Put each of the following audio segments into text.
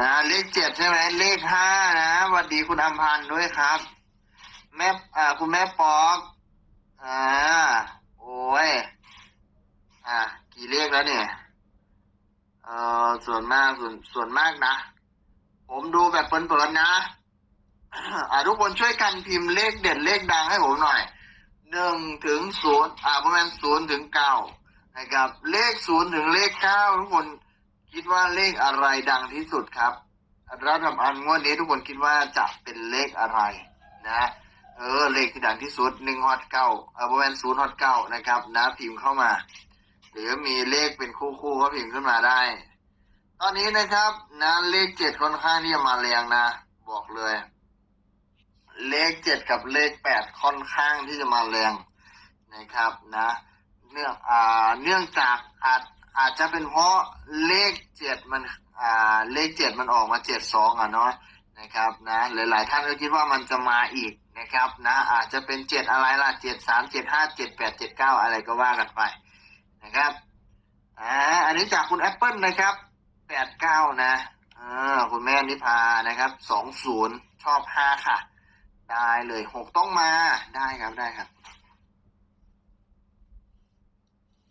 อ่าเลขเจ็ดใช่ไหมเลขห้านะสวัสดีคุณอัมพันธ์ด้วยครับ แม่อ่าคุณแม่ปอกอ่าโอ้ยอ่ากี่เลขแล้วเนี่ยเอ่อส่วนมากส่วนส่วนมากนะ ผมดูแบบเปิดๆนะอ่าทุกคนช่วยกันพิมพ์เลขเด็ดเลขดังให้ผมหน่อยหนึ่งถึงศูนย์อ่าประมาณศูนย์ถึงเก้านะครับ เลขศูนย์ถึงเลขเก้าทุกคน คิดว่าเลขอะไรดังที่สุดครับรัฐบาลงวดนี้ทุกคนคิดว่าจะเป็นเลขอะไรนะ เออเลขที่ดังที่สุดหนึ่งฮอตเก้าเออประมาณศูนย์ฮอตเก้านะครับนะพิมพ์เข้ามา หรือมีเลขเป็นคู่ๆก็พิมพ์ขึ้นมาได้ ตอนนี้นะครับนะเลขเจ็ดค่อนข้างที่จะมาแรงนะ บอกเลย เลขเจ็ดกับเลขแปดค่อนข้างที่จะมาแรงนะครับนะ เนื่องอ่าเนื่องจากอาจ อาจจะเป็นเพราะเลขเจ็ดมันอ่าเลขเจ็ดมันออกมาเจ็ดสองอะเนาะนะครับนะหลายๆท่านก็คิดว่ามันจะมาอีกนะครับนะอาจจะเป็นเจ็ดอะไรล่ะเจ็ดสามเจ็ดห้าเจ็ดแปดเจ็ดเก้าอะไรก็ว่ากันไปนะครับอ่าอันนี้จากคุณแอปเปิลนะครับแปดเก้านะอ่าคุณแม่นิพานะครับสองศูนย์ชอบห้าค่ะ ได้เลยหกต้องมาได้ครับได้ครับ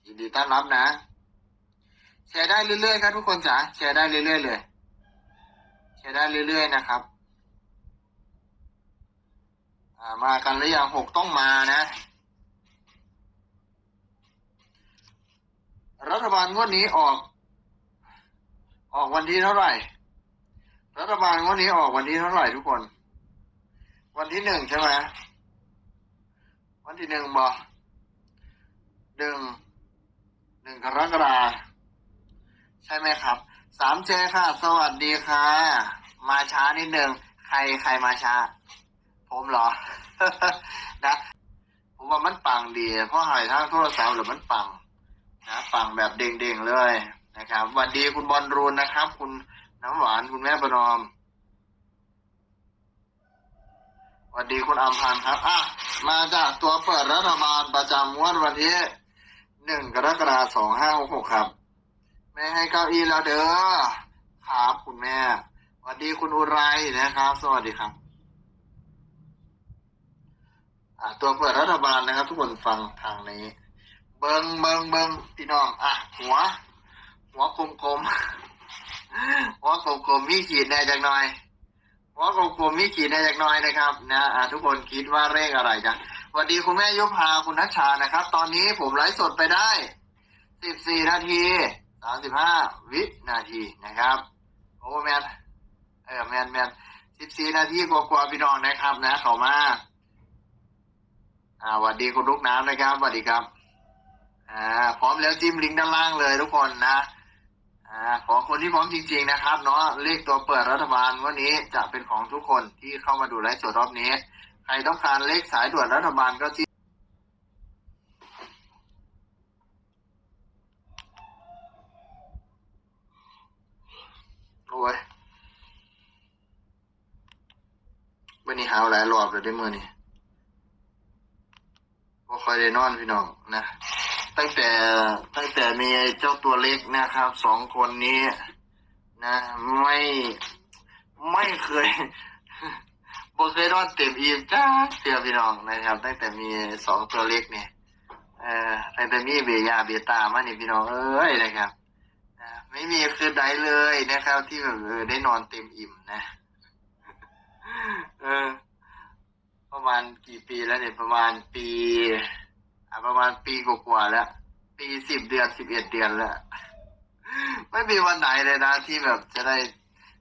ยินดีต้อนรับนะ แชร์ได้เรื่อยๆครับทุกคนจ๋าแชร์ได้เรื่อยๆเลยแชร์ได้เรื่อยๆนะครับมากันหรือยังหกต้องมานะ รัฐบาลงวดนี้ออก ออกวันที่เท่าไหร่ รัฐบาลงวดนี้ออกวันที่เท่าไหร่ทุกคน วันที่หนึ่งใช่ไหมวันที่หนึ่งบอหนึ่งหนึ่งกรกฎาคม ใช่ไหมครับสามเจค่ะ สวัสดีค่ะ มาช้านิดนึงใครใครมาช้า ผมเหรอ นะผมว่ามันปังดี เพราะหายทางโทรศัพท์หรือมันปังนะปังแบบเด้งๆเลยนะครับสวัสดีคุณบอลรูนนะครับ คุณน้ำหวานคุณแม่ประนอมสวัสดีคุณอัมพันธ์ครับ อะ มาจากตัวเปิดรัฐบาลประจำงวดวันที่หนึ่งกรกฎาคมสองห้าหกหกครับ ม่ให้เก้าอี้แล้วเด้อครับคุณแม่สวัสดีคุณอุไรนะครับ สวัสดีครับตัวเปิดรัฐบาลนะครับ ทุกคนฟังทางนี้ เบิงเบิงเบิงพี่น้องอะหัว หัวกลมๆหัวกลมๆมีขีดแน่จักหน่อย หัวกลมๆมีขีดแน่จักหน่อยนะครับ นะอ่าทุกคนคิดว่าเลขอะไรจ๊ะสวัสดีคุณแม่ยุพาคุณนัชชานะครับ ตอนนี้ผมไลฟ์สดไปได้14นาที 35วินาทีนะครับ โอ้แมนเออแมนแมน14นาทีกว่าๆพี่น้องนะครับ นะ เข้ามา อ่าสวัสดีคุณลูกน้ำนะครับสวัสดีครับ อ่า พร้อมแล้วจิ้มลิงก์ด้านล่างเลยทุกคนนะอ่าของคนที่พร้อมจริง ๆนะครับ เนาะเลขตัวเปิดรัฐบาลวันนี้จะเป็นของทุกคนที่เข้ามาดูไลฟ์สดรอบนี้ ใครต้องการเลขสายด่วนรัฐบาลก็ที่โอ้ยวันนี้ หาวหลายรอบเลยได้มือนี่ก็คอยได้นอนพี่น้องนะ ตั้งแต่ตั้งแต่มีเจ้าตัวเล็กนะครับสองคนนี้นะ ไม่ไม่เคยบ่เคยนอนเต็มอิ่มจ้าเสียพี่น้องนะครับ ตั้งแต่มีสองตัวเล็กเนี่ยเอ่อตั้งแต่มีเบียยาเบียตามานี่พี่น้องเอ้ยนะครับไม่มีคืนใดเลยนะครับ ที่แบบเออได้นอนเต็มอิ่มนะ เออ ณกี่ปีแล้วเนี่ยประมาณปีอ่าประมาณปีกว่าๆแล้ว ปีสิบเดือนสิบเอ็ดเดือนแล้ว ไม่มีวันไหนเลยนะที่แบบจะได้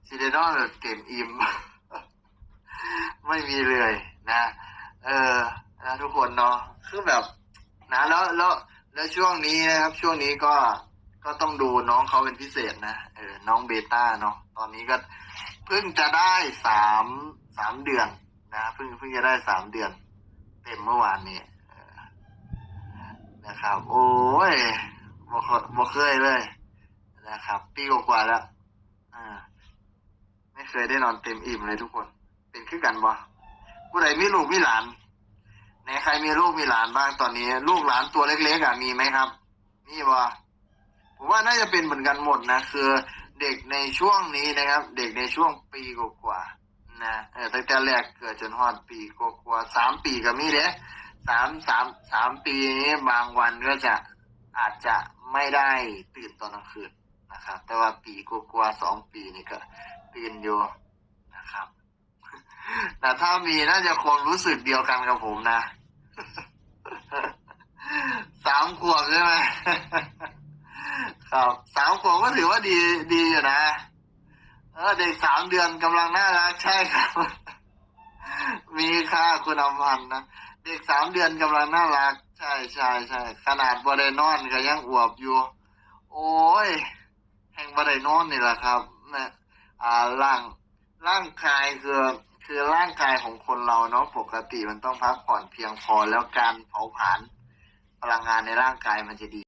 ซีเดนอนแบบเต็มอิ่มไม่มีเลยนะ เออนะทุกคนเนาะคือแบบนะแล้วแล้วแล้วช่วงนี้นะครับ ช่วงนี้ก็ก็ต้องดูน้องเขาเป็นพิเศษนะเออน้องเบต้าเนาะตอนนี้ก็เพิ่งจะได้สามสามเดือน นะเพิ่งเพิ่งจะได้สามเดือน เต็มเมื่อวานนี้นะครับ โอ้ยบ่เคยเคยเลย นะครับ ปีกว่าแล้วอ่า ไม่เคยได้นอนเต็มอิ่มเลยทุกคน เป็นคือกันบ่ผู้ใดมีลูกมีหลานไหนใครมีลูกมีหลานบ้างตอนนี้ ลูกหลานตัวเล็กๆอะมีไหมครับมีบ่ผมว่าน่าจะเป็นเหมือนกันหมดนะคือเด็กในช่วงนี้นะครับ เด็กในช่วงปีกว่า นะเออตั้งแต่แรกเกิดจนฮอดปีกว่าสามปีก็มีเด้สามสามสามปีนี้บางวันก็จะอาจจะไม่ได้ตื่นตอนกลางคืนนะครับ แต่ว่าปีกว่าสองปีนี่ก็ตื่นอยู่นะครับแต่ถ้ามีน่าจะคงรู้สึกเดียวกันกับผมนะสามขวบใช่ไหมครับสามขวบก็ถือว่าดีดีอยู่นะ เด็กสามเดือนกำลังน่ารักใช่ครับ มีค่าคุณอำพันธ์นะเด็กสามเดือนกำลังน่ารัก ใช่ใช่ใช่ขนาดบไดนอนก็ยังอวบอยู่ โอ้ย แห่งบไดนอนนี่แหละครับนะอ่าร่างร่างกายคือคือร่างกายของคนเราเนาะปกติมันต้องพักผ่อนเพียงพอแล้วการเผาผลาญพลังงานในร่างกายมันจะดี